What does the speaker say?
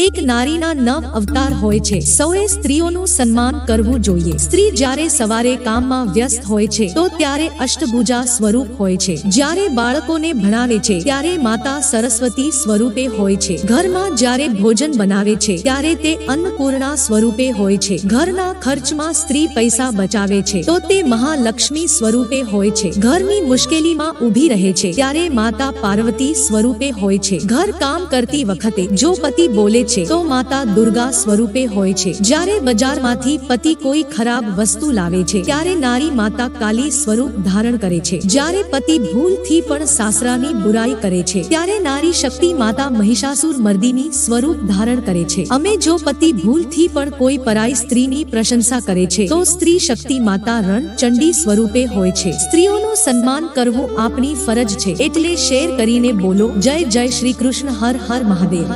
એક નારીના નવ અવતાર હોય છે. સૌએ સ્ત્રીઓનું સન્માન કરવું જોઈએ. સ્ત્રી જ્યારે સવારે કામમાં વ્યસ્ત હોય છે, તો ત્યારે અષ્ટભુજા સ્વરૂપ હોય છે. જ્યારે બાળકોને ભણાવે છે, ત્યારે માતા સરસ્વતી સ્વરૂપે હોય છે. ઘરમાં જ્યારે ભોજન બનાવે છે, ત્યારે તે અન્નપૂર્ણા સ્વરૂપે હોય છે. ઘરના ખર્ચમાં સ્ત્રી પૈસા બચાવે છે, તો તે મહાલક્ષ્મી સ્વરૂપે હોય છે. ઘરની મુશ્કેલીમાં ઊભી રહે છે, ત્યારે માતા પાર્વતી સ્વરૂપે હોય છે. ઘર કામ કરતી વખતે જો પતિ બોલે છે. તો માતા દુર્ગા સ્વરૂપે હોય છે. જ્યારે બજારમાંથી પતિ કોઈ ખરાબ વસ્તુ લાવે છે, ત્યારે નારી માતા કાલી સ્વરૂપ ધારણ કરે છે. જ્યારે પતિ ભૂલથી પણ સાસરાની બુરાઈ કરે છે, ત્યારે નારી શક્તિ માતા મહિષાસુર મર્દિની સ્વરૂપ ધારણ કરે છે. અમે જો પતિ ભૂલથી પણ કોઈ પરાઈ સ્ત્રીની પ્રશંસા કરે છે, તો સ્ત્રી શક્તિ માતા રણ ચંડી સ્વરૂપે હોય છે. સ્ત્રીઓનું સન્માન કરવું આપણી ફરજ છે. એટલે શેર કરીને બોલો, જય જય શ્રી કૃષ્ણ, હર હર મહાદેવ.